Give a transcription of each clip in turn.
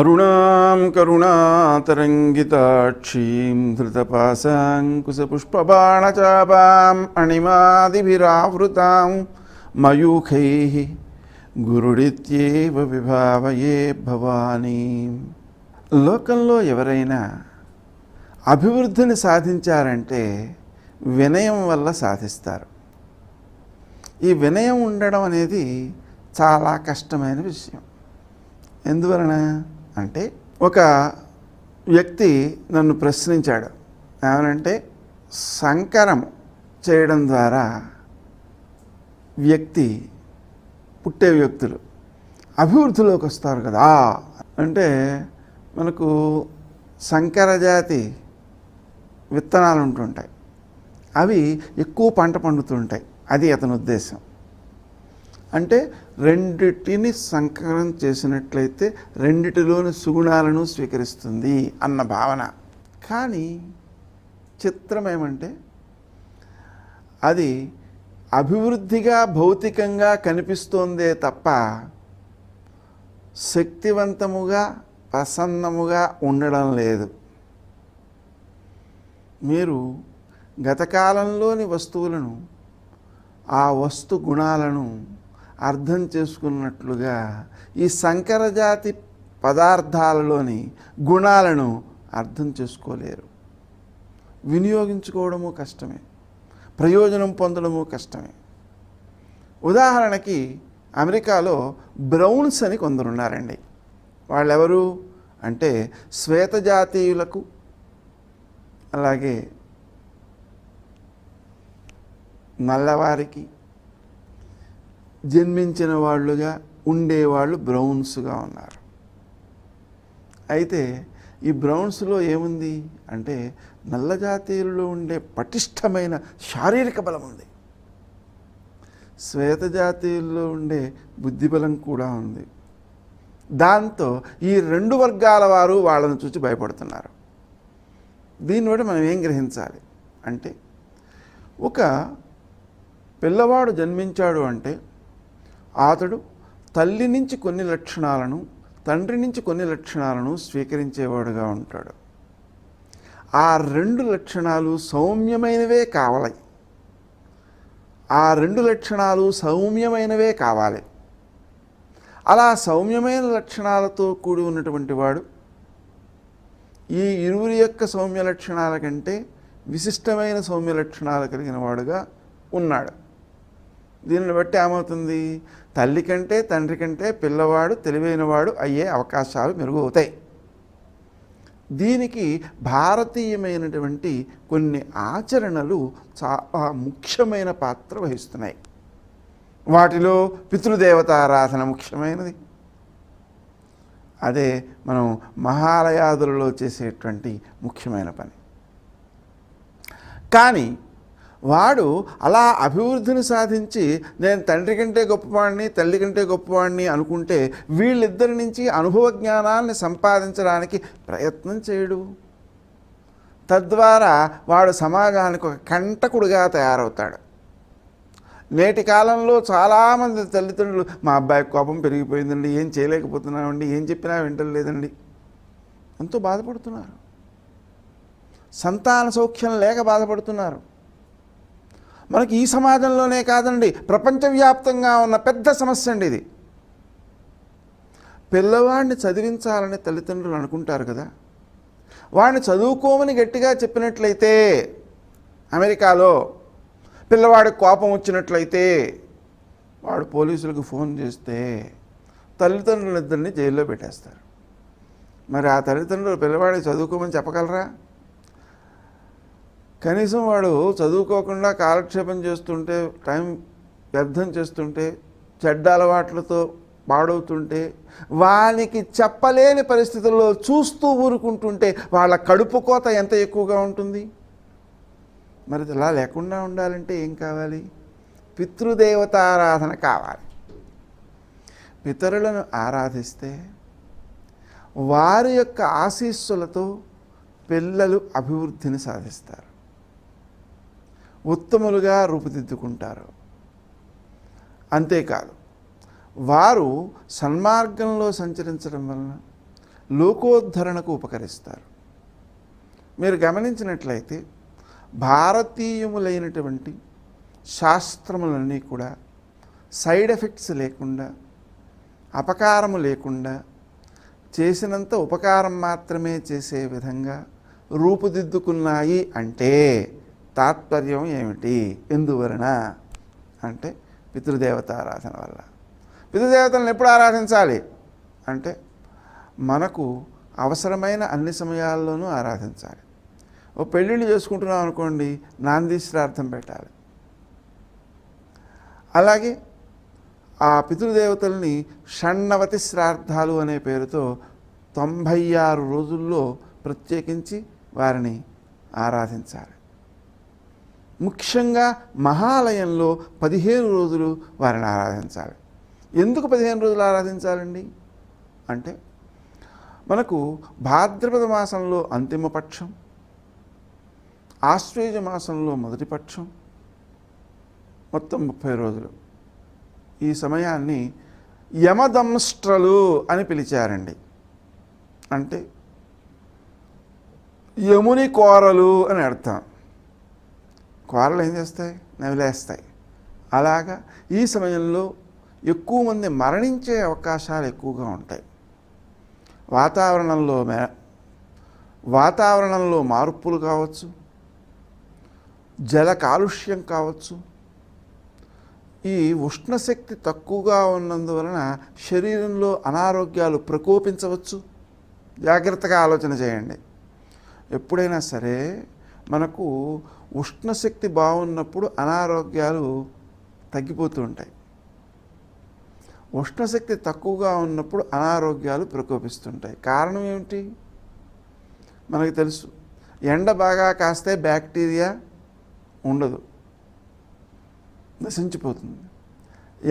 అరుణాం కరుణాతరంగితాక్షీం ధృతపాశాంకుశపుష్పబాణచాపాం అణిమాదిభిరావృతాం మయూఖై గురుడిత్యేవ విభావయే భవానీ. లోకంలో ఎవరైనా అభివృద్ధిని సాధించారంటే వినయం వల్ల సాధిస్తారు. ఈ వినయం ఉండడం అనేది చాలా కష్టమైన విషయం. ఎందువలన? అంటే ఒక వ్యక్తి నన్ను ప్రశ్నించాడు. ఏమనంటే సంకరం చేయడం ద్వారా వ్యక్తి పుట్టే వ్యక్తులు అభివృద్ధిలోకి వస్తారు కదా. అంటే మనకు సంకరజాతి విత్తనాలు ఉంటుంటాయి. అవి ఎక్కువ పంట పండుతుంటాయి. అది అతని ఉద్దేశం. అంటే రెండిటిని సంకలనం చేసినట్లయితే రెండిటిలోని సుగుణాలను స్వీకరిస్తుంది అన్న భావన. కానీ చిత్రం ఏమంటే అది అభివృద్ధిగా భౌతికంగా కనిపిస్తోందే తప్ప శక్తివంతముగా ప్రసన్నముగా ఉండడం లేదు. మీరు గతకాలంలోని వస్తువులను ఆ వస్తు గుణాలను అర్థం చేసుకున్నట్లుగా ఈ సంకరజాతి పదార్థాలలోని గుణాలను అర్థం చేసుకోలేరు. వినియోగించుకోవడము కష్టమే. ప్రయోజనం పొందడము కష్టమే. ఉదాహరణకి అమెరికాలో బ్రౌన్స్ అని కొందరున్నారండి. వాళ్ళెవరు? అంటే శ్వేత జాతీయులకు అలాగే నల్లవారికి జన్మించిన వాళ్ళుగా ఉండేవాళ్ళు బ్రౌన్స్గా ఉన్నారు. అయితే ఈ బ్రౌన్స్లో ఏముంది? అంటే నల్లజాతీయుల్లో ఉండే పటిష్టమైన శారీరక బలం ఉంది. శ్వేత జాతీయుల్లో ఉండే బుద్ధిబలం కూడా ఉంది. దాంతో ఈ రెండు వర్గాల వారు వాళ్ళని చూసి భయపడుతున్నారు. దీన్ని బట్టి మనం ఏం గ్రహించాలి? అంటే ఒక పిల్లవాడు జన్మించాడు అంటే అతడు తల్లి నుంచి కొన్ని లక్షణాలను తండ్రి నుంచి కొన్ని లక్షణాలను స్వీకరించేవాడుగా ఉంటాడు. ఆ రెండు లక్షణాలు సౌమ్యమైనవే కావాలి. ఆ రెండు లక్షణాలు సౌమ్యమైనవే కావాలి. అలా సౌమ్యమైన లక్షణాలతో కూడి ఉన్నటువంటి వాడు ఈ ఇరువురి యొక్క సౌమ్య లక్షణాల కంటే విశిష్టమైన సౌమ్య లక్షణాలు కలిగిన వాడుగా ఉన్నాడు. దీనిని బట్టి ఏమవుతుంది? తల్లి కంటే తండ్రి కంటే పిల్లవాడు తెలివైనవాడు అయ్యే అవకాశాలు మెరుగవుతాయి. దీనికి భారతీయమైనటువంటి కొన్ని ఆచరణలు చాలా ముఖ్యమైన పాత్ర వహిస్తున్నాయి. వాటిలో పితృదేవతారాధన ముఖ్యమైనది. అదే మనం మహాలయాదులలో చేసేటువంటి ముఖ్యమైన పని. కానీ వాడు అలా అభివృద్ధిని సాధించి నేను తండ్రి కంటే గొప్పవాడిని తల్లి కంటే గొప్పవాడిని అనుకుంటే వీళ్ళిద్దరి నుంచి అనుభవ జ్ఞానాన్ని సంపాదించడానికి ప్రయత్నం చేయడు. తద్వారా వాడు సమాజానికి ఒక కంటకుడుగా తయారవుతాడు. నేటి కాలంలో చాలామంది తల్లిదండ్రులు మా అబ్బాయి కోపం పెరిగిపోయిందండి ఏం చేయలేకపోతున్నామండి ఏం చెప్పినా వింటలేదండి ఎంతో బాధపడుతున్నారు. సంతాన సౌఖ్యం లేక బాధపడుతున్నారు. మనకి ఈ సమాజంలోనే కాదండి. ప్రపంచవ్యాప్తంగా ఉన్న పెద్ద సమస్య అండి ఇది. పిల్లవాడిని చదివించాలని తల్లిదండ్రులు అనుకుంటారు కదా. వాడిని చదువుకోమని గట్టిగా చెప్పినట్లయితే అమెరికాలో పిల్లవాడికి కోపం వచ్చినట్లయితే వాడు పోలీసులకు ఫోన్ చేస్తే తల్లిదండ్రులిద్దరిని జైల్లో పెట్టేస్తారు. మరి ఆ తల్లిదండ్రులు పిల్లవాడికి చదువుకోమని చెప్పగలరా? కనీసం వాడు చదువుకోకుండా కాలక్షేపం చేస్తుంటే టైం వ్యర్థం చేస్తుంటే చెడ్డ అలవాట్లతో పాడవుతుంటే వానికి చెప్పలేని పరిస్థితుల్లో చూస్తూ ఊరుకుంటుంటే వాళ్ళ కడుపు కోత ఎంత ఎక్కువగా ఉంటుంది? మరి ఇలా లేకుండా ఉండాలంటే ఏం కావాలి? పితృదేవతారాధన కావాలి. పితరులను ఆరాధిస్తే వారి యొక్క ఆశీస్సులతో పిల్లలు అభివృద్ధిని సాధిస్తారు. ఉత్తములుగా రూపుదిద్దుకుంటారు. అంతేకాదు వారు సన్మార్గంలో సంచరించడం వలన లోకోద్ధరణకు ఉపకరిస్తారు. మీరు గమనించినట్లయితే భారతీయములైనటువంటి శాస్త్రములన్నీ కూడా సైడ్ ఎఫెక్ట్స్ లేకుండా అపకారము లేకుండా చేసినంత ఉపకారం మాత్రమే చేసే విధంగా రూపుదిద్దుకున్నాయి అంటే తాత్పర్యం ఏమిటి? ఎందువలన? అంటే పితృదేవత ఆరాధన వల్ల. పితృదేవతలను ఎప్పుడు ఆరాధించాలి? అంటే మనకు అవసరమైన అన్ని సమయాల్లోనూ ఆరాధించాలి. ఓ పెళ్ళిళ్ళు చేసుకుంటున్నాం అనుకోండి నాంది శ్రార్థం పెట్టాలి. అలాగే ఆ పితృదేవతల్ని షణ్ణవతి శ్రార్థాలు అనే పేరుతో తొంభై ఆరు రోజుల్లో ప్రత్యేకించి వారిని ఆరాధించాలి. ముఖ్యంగా మహాలయంలో పదిహేను రోజులు వారిని ఆరాధించాలి. ఎందుకు పదిహేను రోజులు ఆరాధించాలండి? అంటే మనకు భాద్రపద మాసంలో అంతిమ పక్షం ఆశ్వేజ మాసంలో మొదటి పక్షం మొత్తం ముప్పై రోజులు. ఈ సమయాన్ని యమదంస్ట్రలు అని పిలిచారండి. అంటే యముని కోరలు అని అర్థం. కోరలు ఏం చేస్తాయి? నవిలేస్తాయి అలాగా ఈ సమయంలో ఎక్కువ మంది మరణించే అవకాశాలు ఎక్కువగా ఉంటాయి. వాతావరణంలో మే వాతావరణంలో మార్పులు కావచ్చు జల కాలుష్యం కావచ్చు ఈ ఉష్ణశక్తి తక్కువగా ఉన్నందువలన శరీరంలో అనారోగ్యాలు ప్రకోపించవచ్చు. జాగ్రత్తగా ఆలోచన చేయండి. ఎప్పుడైనా సరే మనకు ఉష్ణశక్తి బాగున్నప్పుడు అనారోగ్యాలు తగ్గిపోతూ ఉంటాయి. ఉష్ణశక్తి తక్కువగా ఉన్నప్పుడు అనారోగ్యాలు ప్రకోపిస్తుంటాయి. కారణం ఏమిటి? మనకు తెలుసు. ఎండ బాగా కాస్తే బ్యాక్టీరియా ఉండదు. నశించిపోతుంది.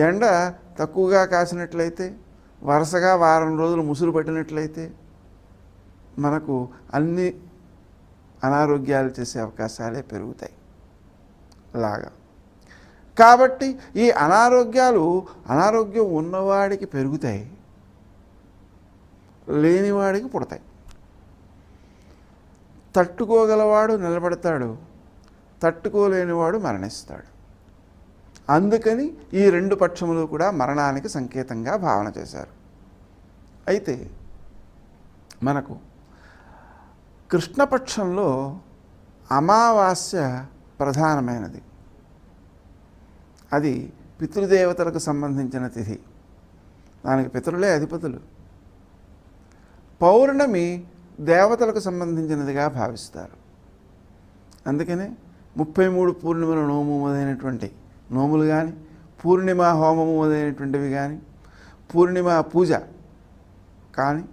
ఎండ తక్కువగా కాసినట్లయితే వరుసగా వారం రోజులు ముసురు పట్టినట్లయితే మనకు అన్ని అనారోగ్యాలు చేసే అవకాశాలే పెరుగుతాయి. లాగా. కాబట్టి ఈ అనారోగ్యాలు అనారోగ్యం ఉన్నవాడికి పెరుగుతాయి. లేనివాడికి పుడతాయి. తట్టుకోగలవాడు నిలబడతాడు. తట్టుకోలేనివాడు మరణిస్తాడు. అందుకని ఈ రెండు పక్షములు కూడా మరణానికి సంకేతంగా భావన చేశారు. అయితే మనకు కృష్ణపక్షంలో అమావాస్య ప్రధానమైనది. అది పితృదేవతలకు సంబంధించిన తిథి. దానికి పితరులే అధిపతులు. పౌర్ణమి దేవతలకు సంబంధించినదిగా భావిస్తారు. అందుకనే ముప్పై మూడు పూర్ణిమల నోము మొదలైనటువంటి నోములు కానీ పూర్ణిమ హోమము మొదలైనటువంటివి కానీ పూర్ణిమ పూజ కానీ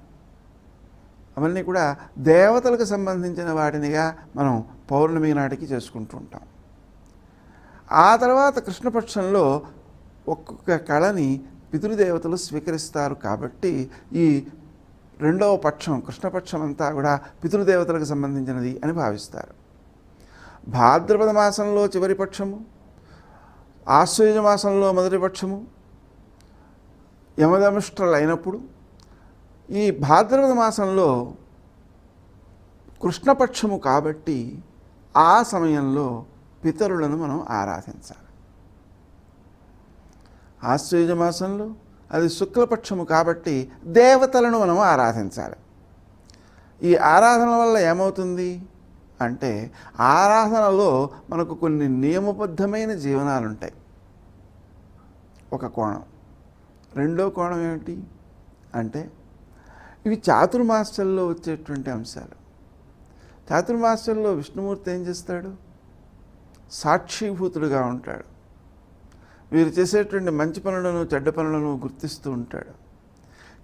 అవన్నీ కూడా దేవతలకు సంబంధించిన వాటినిగా మనం పౌర్ణమి నాటికి చేసుకుంటూ ఉంటాం ఆ తర్వాత కృష్ణపక్షంలో ఒక్కొక్క కళని పితృదేవతలు స్వీకరిస్తారు కాబట్టి ఈ రెండవ పక్షం కృష్ణపక్షం అంతా కూడా పితృదేవతలకు సంబంధించినది అని భావిస్తారు. భాద్రపద మాసంలో చివరి పక్షము ఆశ్వయుజ మాసంలో మొదటి పక్షము యమదమిష్ట్రలు అయినప్పుడు ఈ భాద్రపద మాసంలో కృష్ణపక్షము కాబట్టి ఆ సమయంలో పితరులను మనం ఆరాధించాలి. ఆశ్చర్య మాసంలో అది శుక్లపక్షము కాబట్టి దేవతలను మనం ఆరాధించాలి. ఈ ఆరాధన వల్ల ఏమవుతుంది అంటే ఆరాధనలో మనకు కొన్ని నియమబద్ధమైన జీవనాలు ఉంటాయి ఒక కోణం. రెండో కోణం ఏమిటి అంటే ఇవి చాతుర్మాస్యంలో వచ్చేటువంటి అంశాలు. చాతుర్మాస్యంలో విష్ణుమూర్తి ఏం చేస్తాడు? సాక్షిభూతుడుగా ఉంటాడు. వీరు చేసేటువంటి మంచి పనులను చెడ్డ పనులను గుర్తిస్తూ ఉంటాడు.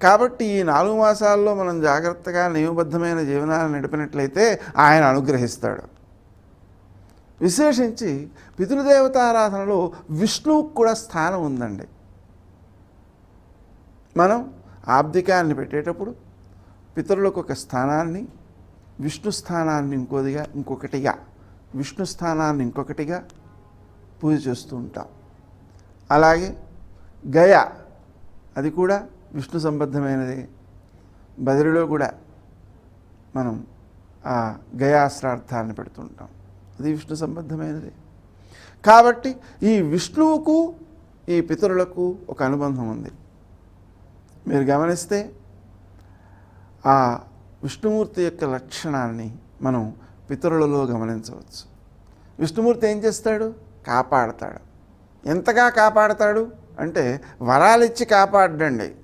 కాబట్టి ఈ నాలుగు మాసాల్లో మనం జాగ్రత్తగా నియమబద్ధమైన జీవనాన్ని నడిపినట్లయితే ఆయన అనుగ్రహిస్తాడు. విశేషించి పితృదేవతారాధనలో విష్ణువుకు కూడా స్థానం ఉందండి. మనం ఆబ్దికాన్ని పెట్టేటప్పుడు పితరులకు ఒక స్థానాన్ని విష్ణు స్థానాన్ని ఇంకోదిగా ఇంకొకటిగా విష్ణు స్థానాన్ని ఇంకొకటిగా పూజ చేస్తూ ఉంటాం. అలాగే గయ అది కూడా విష్ణు సంబద్ధమైనది. బదిరిలో కూడా మనం ఆ గయాశ్రార్థాన్ని పెడుతుంటాం అది విష్ణు సంబంధమైనది కాబట్టి ఈ విష్ణువుకు ఈ పితరులకు ఒక అనుబంధం ఉంది. మీరు గమనిస్తే ఆ విష్ణుమూర్తి యొక్క లక్షణాన్ని మనం పితరులలో గమనించవచ్చు. విష్ణుమూర్తి ఏం చేస్తాడు? కాపాడతాడు. ఎంతగా కాపాడతాడు? అంటే వరాలిచ్చి కాపాడండి.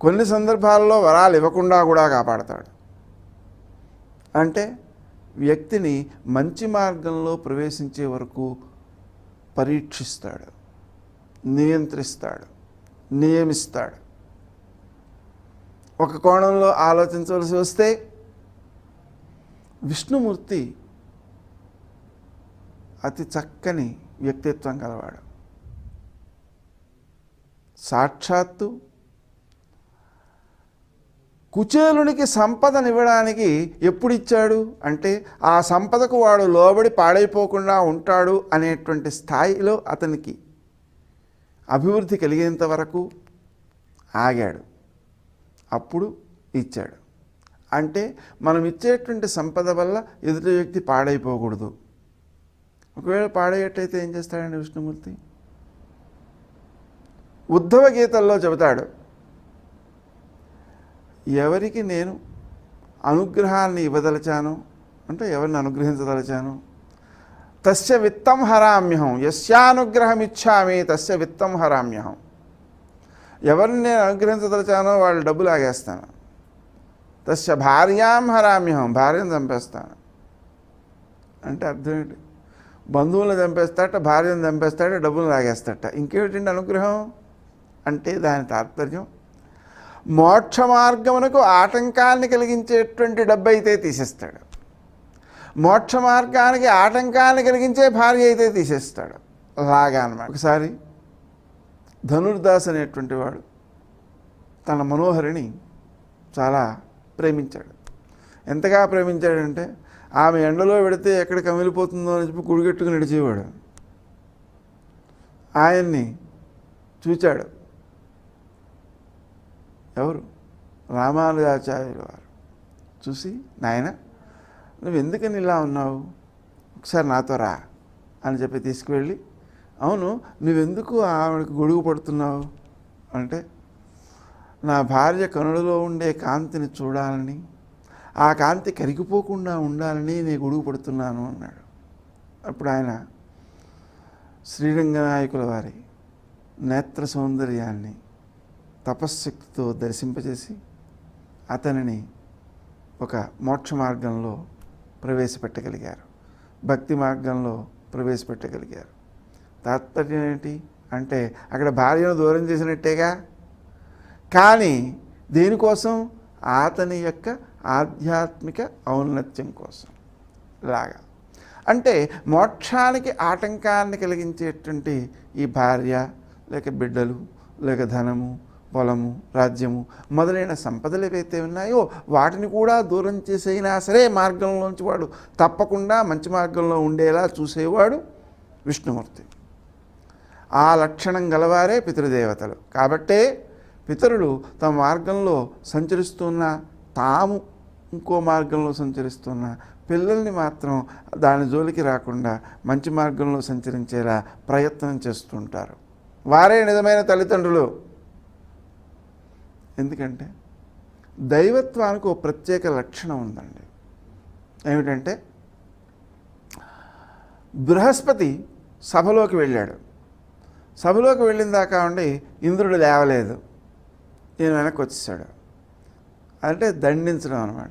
కొన్ని సందర్భాల్లో వరాలు ఇవ్వకుండా కూడా కాపాడతాడు. అంటే వ్యక్తిని మంచి మార్గంలో ప్రవేశించే వరకు పరీక్షిస్తాడు నియంత్రిస్తాడు నియమిస్తాడు. ఒక కోణంలో ఆలోచించవలసి వస్తే విష్ణుమూర్తి అతి చక్కని వ్యక్తిత్వం గలవాడు. సాక్షాత్తు కుచేలునికి సంపదనివ్వడానికి ఎప్పుడు ఇచ్చాడు అంటే ఆ సంపదకు వాడు లోబడి పాడైపోకుండా ఉంటాడు అనేటువంటి స్థాయిలో అతనికి అభివృద్ధి కలిగేంత వరకు ఆగాడు. అప్పుడు ఇచ్చాడు. అంటే మనం ఇచ్చేటువంటి సంపద వల్ల ఎదుటి వ్యక్తి పాడైపోకూడదు. ఒకవేళ పాడయ్యేటైతే ఏం చేస్తాడండి విష్ణుమూర్తి? ఉద్ధవ గీతల్లో చెబుతాడు ఎవరికి నేను అనుగ్రహాన్ని ఇవ్వదలిచాను? అంటే ఎవరిని అనుగ్రహించదలిచాను? తస్య విత్తం హరామ్యహం యస్యానుగ్రహం ఇచ్చామి తస్య విత్తం హరామ్యహం. ఎవరిని నేను అనుగ్రహించదలిచానో వాళ్ళు డబ్బులు ఆగేస్తాను. తస్య భార్యాం హరామ్యహం భార్యను చంపేస్తాను. అంటే అర్థం ఏంటి? బంధువులను చంపేస్తాట భార్యను చంపేస్తాట డబ్బులు లాగేస్తాట ఇంకేమిటండి అనుగ్రహం? అంటే దాని తాత్పర్యం మోక్ష మార్గమునకు ఆటంకాన్ని కలిగించేటువంటి డబ్బు అయితే తీసేస్తాడు. మోక్ష మార్గానికి ఆటంకాన్ని కలిగించే భార్య అయితే తీసేస్తాడు. అలాగా అనమాట ఒకసారి ధనుర్దాస్ అనేటువంటి వాడు తన మనోహరిని చాలా ప్రేమించాడు. ఎంతగా ప్రేమించాడంటే ఆమె ఎండలో పెడితే ఎక్కడ కమిలిపోతుందో అని చెప్పి గుడిగట్టుకుని నడిచేవాడు. ఆయన్ని చూచాడు. ఎవరు? రామానుజాచార్యుల వారు. చూసి నాయన నువ్వు ఎందుకని ఇలా ఉన్నావు? ఒకసారి నాతో రా అని చెప్పి తీసుకువెళ్ళి అవును నువ్వెందుకు ఆవిడకు గొడుగు పడుతున్నావు? అంటే నా భార్య కనులలో ఉండే కాంతిని చూడాలని ఆ కాంతి కరిగిపోకుండా ఉండాలని నేను గొడుగు పడుతున్నాను అన్నాడు. అప్పుడు ఆయన శ్రీరంగనాయకుల వారి నేత్ర సౌందర్యాన్ని తపశ్శక్తితో దర్శింపజేసి అతనిని ఒక మోక్ష మార్గంలో ప్రవేశపెట్టగలిగారు. భక్తి మార్గంలో ప్రవేశపెట్టగలిగారు. తాత్పర్యం ఏంటి? అంటే అక్కడ భార్యను దూరం చేసినట్టేగా? కానీ దేనికోసం అతని యొక్క ఆధ్యాత్మిక ఔన్నత్యం కోసం. లాగా. అంటే మోక్షానికి ఆటంకాన్ని కలిగించేటువంటి ఈ భార్య లేక బిడ్డలు లేక ధనము పొలము రాజ్యము మొదలైన సంపదలు ఏవైతే ఉన్నాయో వాటిని కూడా దూరం చేసైనా సరే మార్గంలోంచి వాడు తప్పకుండా మంచి మార్గంలో ఉండేలా చూసేవాడు విష్ణుమూర్తి. ఆ లక్షణం గలవారే పితృదేవతలు. కాబట్టే పితరులు తమ మార్గంలో సంచరిస్తున్న తాము ఇంకో మార్గంలో సంచరిస్తున్న పిల్లల్ని మాత్రం దాని జోలికి రాకుండా మంచి మార్గంలో సంచరించేలా ప్రయత్నం చేస్తుంటారు. వారే నిజమైన తల్లిదండ్రులు. ఎందుకంటే దైవత్వానికి ఒక ప్రత్యేక లక్షణం ఉందండి. ఏమిటంటే బృహస్పతి సభలోకి వెళ్ళాడు. సభలోకి వెళ్ళిన దాకా ఉండి ఇంద్రుడు లేవలేదు. నేను వెనక్కి వచ్చేసాడు. అంటే దండించడం అనమాట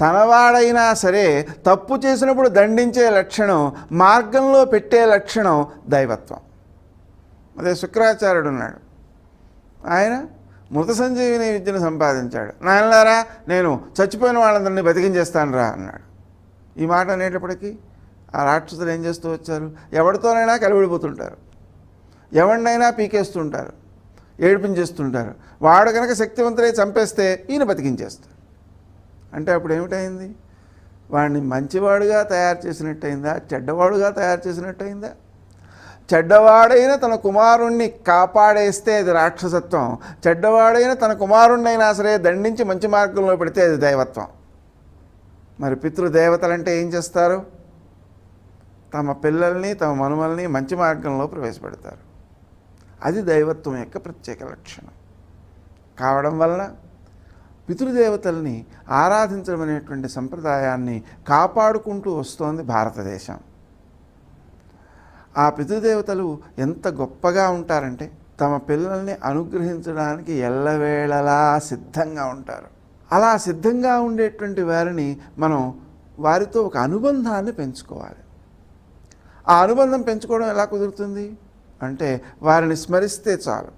తనవాడైనా సరే తప్పు చేసినప్పుడు దండించే లక్షణం మార్గంలో పెట్టే లక్షణం దైవత్వం. అదే శుక్రాచార్యుడు ఉన్నాడు. ఆయన మృత సంజీవిని విద్యను సంపాదించాడు. నాయనలారా నేను చచ్చిపోయిన వాళ్ళందరినీ బతికించేస్తాను రా అన్నాడు. ఈ మాట అనేటప్పటికీ ఆ రాక్షసులు ఏం చేస్తూ వచ్చారు? ఎవరితోనైనా కలివిడిపోతుంటారు. ఎవరినైనా పీకేస్తుంటారు ఏడిపించేస్తుంటారు. వాడు కనుక శక్తివంతులై చంపేస్తే ఈయన బతికించేస్తారు అంటే అప్పుడు ఏమిటైంది వాడిని మంచివాడుగా తయారు చేసినట్టయిందా? చెడ్డవాడుగా తయారు చేసినట్టయిందా? చెడ్డవాడైన తన కుమారుణ్ణి కాపాడేస్తే అది రాక్షసత్వం. చెడ్డవాడైన తన కుమారుణ్ణైనా సరే దండించి మంచి మార్గంలో పెడితే అది దైవత్వం. మరి పితృదేవతలంటే ఏం చేస్తారు? తమ పిల్లల్ని తమ మనుమల్ని మంచి మార్గంలో ప్రవేశపెడతారు. అది దైవత్వం యొక్క ప్రత్యేక లక్షణం. కావడం వలన పితృదేవతల్ని ఆరాధించడం అనేటువంటి సంప్రదాయాన్ని కాపాడుకుంటూ వస్తోంది భారతదేశం. ఆ పితృదేవతలు ఎంత గొప్పగా ఉంటారంటే తమ పిల్లల్ని అనుగ్రహించడానికి ఎల్లవేళలా సిద్ధంగా ఉంటారు. అలా సిద్ధంగా ఉండేటువంటి వారిని మనం వారితో ఒక అనుబంధాన్ని పెంచుకోవాలి. ఆ అనుబంధం పెంచుకోవడం ఎలా కుదురుతుంది? అంటే వారిని స్మరిస్తే చాలు.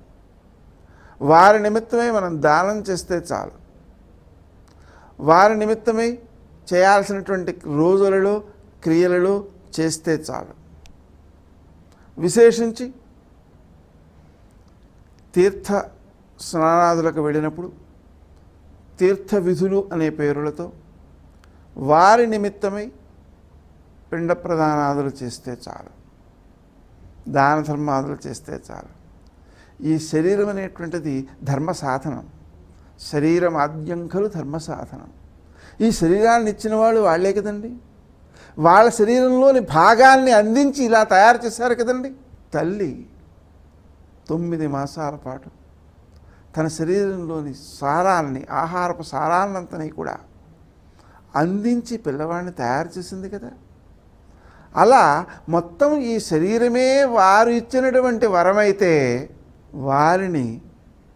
వారి నిమిత్తమై మనం దానం చేస్తే చాలు. వారి నిమిత్తమై చేయాల్సినటువంటి రోజులలో క్రియలలో చేస్తే చాలు. విశేషించి తీర్థ స్నానాదులకు వెళ్ళినప్పుడు తీర్థ విధులు అనే పేరులతో వారి నిమిత్తమై పిండ ప్రదానాదులు చేస్తే చాలు. దాన ధర్మాదులు చేస్తే చాలు. ఈ శరీరం అనేటువంటిది ధర్మ సాధనం. శరీరం ఆద్యంకలు ధర్మ సాధనం. ఈ శరీరాన్ని ఇచ్చిన వాళ్ళు వాళ్ళే కదండి. వాళ్ళ శరీరంలోని భాగాల్ని అందించి ఇలా తయారు చేశారు కదండి. తల్లి తొమ్మిది మాసాల పాటు తన శరీరంలోని సారాల్ని ఆహారపు సారాన్నంతని కూడా అందించి పిల్లవాడిని తయారు చేసింది కదా. అలా మొత్తం ఈ శరీరమే వారు ఇచ్చినటువంటి వరమైతే వారిని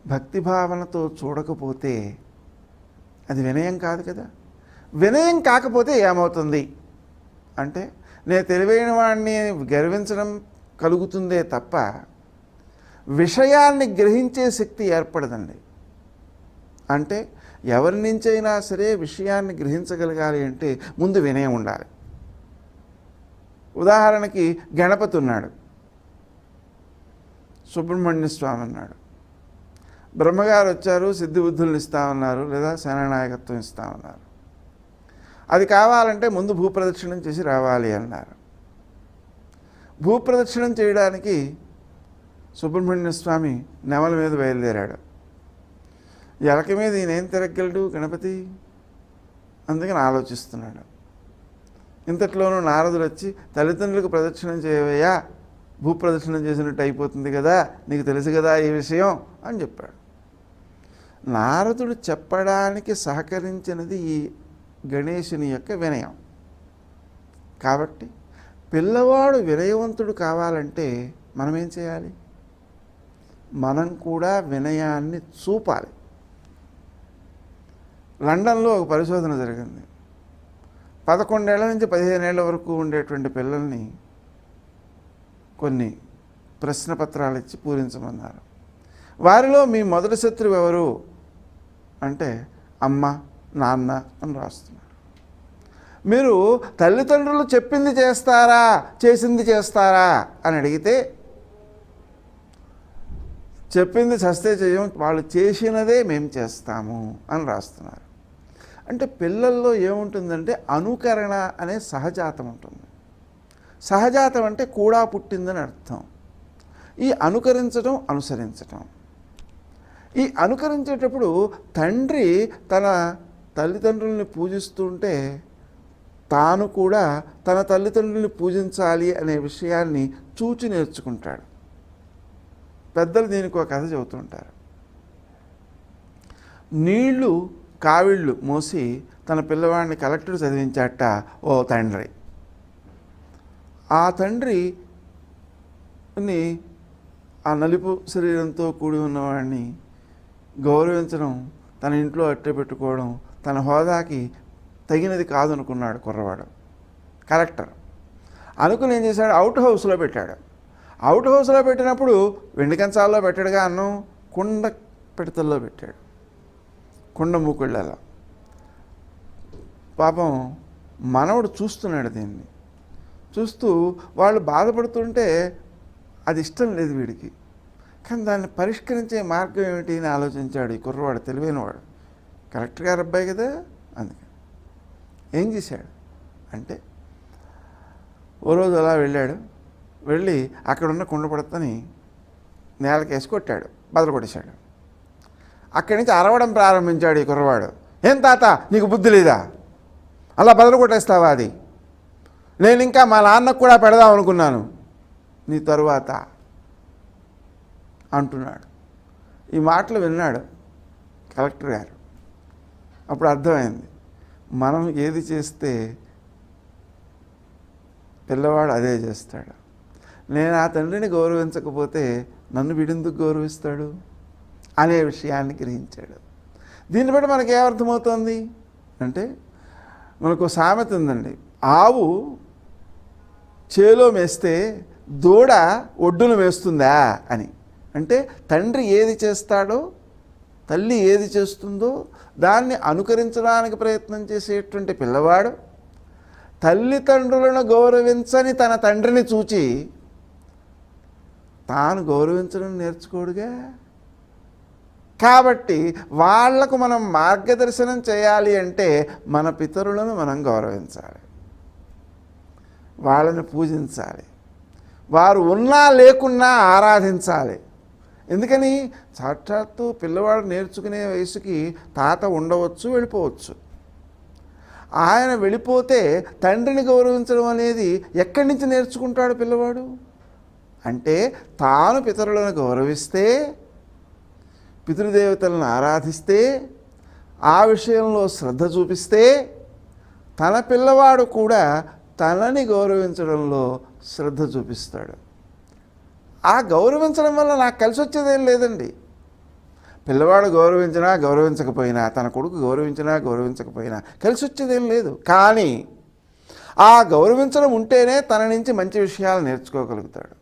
భక్తిభావనతో చూడకపోతే అది వినయం కాదు కదా. వినయం కాకపోతే ఏమవుతుంది? అంటే నేను తెలివైన వాడిని గర్వించడం కలుగుతుందే తప్ప విషయాన్ని గ్రహించే శక్తి ఏర్పడదండి. అంటే ఎవరి నుంచైనా సరే విషయాన్ని గ్రహించగలగాలి అంటే ముందు వినయం ఉండాలి. ఉదాహరణకి గణపతి ఉన్నాడు. సుబ్రహ్మణ్య స్వామి ఉన్నాడు. బ్రహ్మగారు వచ్చారు సిద్ధిబుద్ధులను ఇస్తామన్నారు లేదా సేనానాయకత్వం ఇస్తామన్నారు అది కావాలంటే ముందు భూప్రదక్షిణం చేసి రావాలి అన్నారు. భూప్రదక్షిణం చేయడానికి సుబ్రహ్మణ్య స్వామి నెమల మీద బయలుదేరాడు. ఎలక మీద ఈయనేం తిరగలడు గణపతి? అందుకని ఆలోచిస్తున్నాడు. ఇంతట్లోనూ నారదుడు వచ్చి తల్లిదండ్రులకు ప్రదక్షిణం చేయవయ్యా భూప్రదక్షిణం చేసినట్టు అయిపోతుంది కదా నీకు తెలుసు కదా ఈ విషయం అని చెప్పాడు. నారదుడు చెప్పడానికి సహకరించినది ఈ గణేశుని యొక్క వినయం. కాబట్టి పిల్లవాడు వినయవంతుడు కావాలంటే మనం ఏం చేయాలి? మనం కూడా వినయాన్ని చూపాలి. లండన్లో ఒక పరిశోధన జరిగింది. పదకొండేళ్ళ నుంచి పదిహేనేళ్ళ వరకు ఉండేటువంటి పిల్లల్ని కొన్ని ప్రశ్న పత్రాలు ఇచ్చి పూరించమన్నారు. వారిలో మీ మొదటి శత్రువు ఎవరు? అంటే అమ్మ నాన్న అని రాస్తున్నారు. మీరు తల్లిదండ్రులు చెప్పింది చేస్తారా? చేసింది చేస్తారా? అని అడిగితే చెప్పింది సస్తే చేయం వాళ్ళు చేసినదే మేము చేస్తాము అని రాస్తున్నారు. అంటే పిల్లల్లో ఏముంటుందంటే అనుకరణ అనే సహజాతం ఉంటుంది. సహజాతం అంటే కూడా పుట్టిందని అర్థం. ఈ అనుకరించడం అనుసరించటం. ఈ అనుకరించేటప్పుడు తండ్రి తన తల్లిదండ్రుల్ని పూజిస్తుంటే తాను కూడా తన తల్లిదండ్రుల్ని పూజించాలి అనే విషయాన్ని చూచి నేర్చుకుంటాడు. పెద్దలు దీనికి ఒక కథ చెబుతుంటారు. నీళ్ళు కావిళ్ళు మోసి తన పిల్లవాడిని కలెక్టర్ చదివించాట ఓ తండ్రి. ఆ తండ్రిని ఆ నలుపు శరీరంతో కూడి ఉన్నవాడిని గౌరవించడం తన ఇంట్లో అట్టె పెట్టుకోవడం తన హోదాకి తగినది కాదనుకున్నాడు కుర్రవాడు కలెక్టర్. అనుకుని ఏం చేశాడు? అవుట్ హౌస్లో పెట్టాడు. అవుట్ హౌస్లో పెట్టినప్పుడు వెండి కంచాల్లో పెట్టాడుగా అన్నం కుండ పిడతల్లో పెట్టాడు. కుండ మూకుళ్ళలో పాపం మనవడు చూస్తున్నాడు దీన్ని. చూస్తూ వాళ్ళు బాధపడుతుంటే అది ఇష్టం లేదు వీడికి. కానీ దాన్ని పరిష్కరించే మార్గం ఏమిటి అని ఆలోచించాడు ఈ కుర్రవాడు తెలివైనవాడు. కరెక్ట్ గారు అబ్బాయి కదా? అందుకని ఏం చేశాడు? అంటే ఓ రోజు అలా వెళ్ళాడు. వెళ్ళి అక్కడున్న కుండపడతని నేలకేసి కొట్టాడు. బదలు కొట్టేశాడు. అక్కడి నుంచి అరవడం ప్రారంభించాడు ఈ కుర్రవాడు. ఏం తాత నీకు బుద్ధి లేదా? అలా బదులు కొట్టేస్తావా అది? నేను ఇంకా మా నాన్నకు కూడా పెడదాం అనుకున్నాను. నీ తరువాత అంటున్నాడు. ఈ మాటలు విన్నాడు కలెక్టర్ గారు. అప్పుడు అర్థమైంది. మనం ఏది చేస్తే పిల్లవాడు అదే చేస్తాడు. నేను ఆ తండ్రిని గౌరవించకపోతే నన్ను వీడెందుకు గౌరవిస్తాడు? అనే విషయాన్ని గ్రహించాడు. దీన్ని బట్టి మనకి ఏమర్థమవుతోంది అంటే మనకు సామెత ఉందండి. ఆవు చేలో మేస్తే దూడ ఒడ్డును మేస్తుందా అని. అంటే తండ్రి ఏది చేస్తాడో తల్లి ఏది చేస్తుందో దాన్ని అనుకరించడానికి ప్రయత్నం చేసేటువంటి పిల్లవాడు తల్లిదండ్రులను గౌరవించని తన తండ్రిని చూచి తాను గౌరవించడం నేర్చుకోడుగా? కాబట్టి వాళ్ళకు మనం మార్గదర్శనం చేయాలి అంటే మన పితరులను మనం గౌరవించాలి. వాళ్ళని పూజించాలి. వారు ఉన్నా లేకున్నా ఆరాధించాలి. ఎందుకని? సాక్షాత్తు పిల్లవాడు నేర్చుకునే వయసుకి తాత ఉండవచ్చు వెళ్ళిపోవచ్చు. ఆయన వెళ్ళిపోతే తండ్రిని గౌరవించడం అనేది ఎక్కడి నుంచి నేర్చుకుంటాడు పిల్లవాడు? అంటే తాను పితరులను గౌరవిస్తే పితృదేవతలను ఆరాధిస్తే ఆ విషయంలో శ్రద్ధ చూపిస్తే తన పిల్లవాడు కూడా తనని గౌరవించడంలో శ్రద్ధ చూపిస్తాడు. ఆ గౌరవించడం వల్ల నాకు కలిసి వచ్చేదేం లేదండి. పిల్లవాడు గౌరవించినా గౌరవించకపోయినా తన కొడుకు గౌరవించినా గౌరవించకపోయినా కలిసి వచ్చేదేం లేదు. కానీ ఆ గౌరవించడం ఉంటేనే తన నుంచి మంచి విషయాలు నేర్చుకోగలుగుతాడు.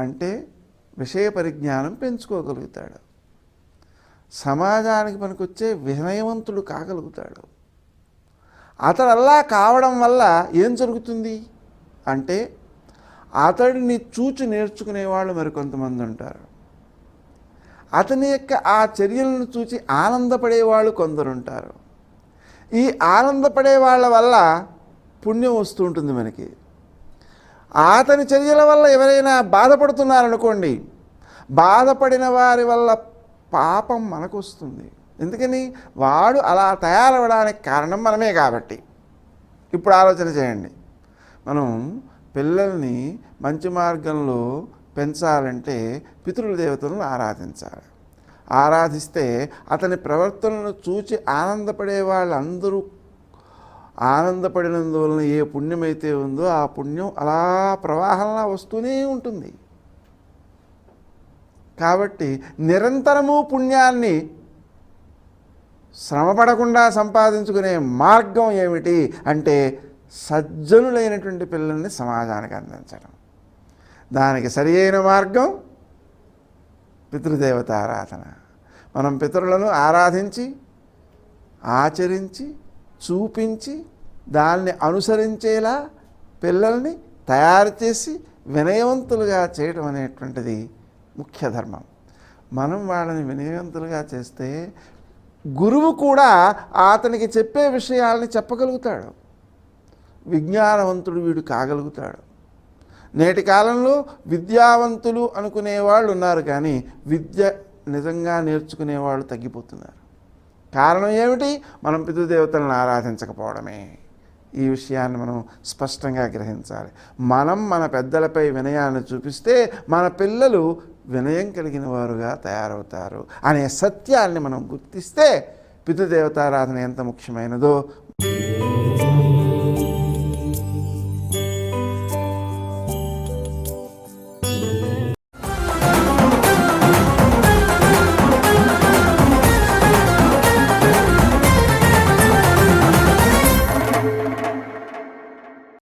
అంటే విషయ పరిజ్ఞానం పెంచుకోగలుగుతాడు. సమాజానికి పనికొచ్చే వినయవంతుడు కాగలుగుతాడు. అతడు అలా కావడం వల్ల ఏం జరుగుతుంది? అంటే అతడిని చూచి నేర్చుకునే వాళ్ళు మరికొంతమంది ఉంటారు. అతని యొక్క ఆ చర్యలను చూచి ఆనందపడే వాళ్ళు కొందరు ఉంటారు ఈ ఆనందపడే వాళ్ళ వల్ల పుణ్యం వస్తూ ఉంటుంది మనకి. అతని చర్యల వల్ల ఎవరైనా బాధపడుతున్నారనుకోండి బాధపడిన వారి వల్ల పాపం మనకు వస్తుంది ఎందుకని? వాడు అలా తయారవడానికి కారణం మనమే కాబట్టి. ఇప్పుడు ఆలోచన చేయండి. మనం పిల్లల్ని మంచి మార్గంలో పెంచాలంటే పితృల దేవతలను ఆరాధించాలి. ఆరాధిస్తే అతని ప్రవర్తనను చూచి ఆనందపడే వాళ్ళందరూ ఆనందపడినందువలన ఏ పుణ్యమైతే ఉందో ఆ పుణ్యం అలా ప్రవాహంలా వస్తూనే ఉంటుంది. కాబట్టి నిరంతరము పుణ్యాన్ని శ్రమపడకుండా సంపాదించుకునే మార్గం ఏమిటి అంటే సజ్జనులైనటువంటి పిల్లల్ని సమాజానికి అందించడం. దానికి సరి అయిన మార్గం పితృదేవత ఆరాధన. మనం పితరులను ఆరాధించి ఆచరించి చూపించి దాన్ని అనుసరించేలా పిల్లల్ని తయారు చేసి వినయవంతులుగా చేయడం అనేటువంటిది ముఖ్య ధర్మం. మనం వాళ్ళని వినయవంతులుగా చేస్తే గురువు కూడా అతనికి చెప్పే విషయాల్ని చెప్పగలుగుతాడు. విజ్ఞానవంతుడు వీడు కాగలుగుతాడు. నేటి కాలంలో విద్యావంతులు అనుకునే వాళ్ళు ఉన్నారు కానీ విద్య నిజంగా నేర్చుకునే వాళ్ళు తగ్గిపోతున్నారు. కారణం ఏమిటి? మనం పితృదేవతలను ఆరాధించకపోవడమే. ఈ విషయాన్ని మనం స్పష్టంగా గ్రహించాలి. మనం మన పెద్దలపై వినయాన్ని చూపిస్తే మన పిల్లలు వినయం కలిగిన వారుగా తయారవుతారు అనే సత్యాన్ని మనం గుర్తిస్తే పితృదేవతారాధన ఎంత ముఖ్యమైనదో.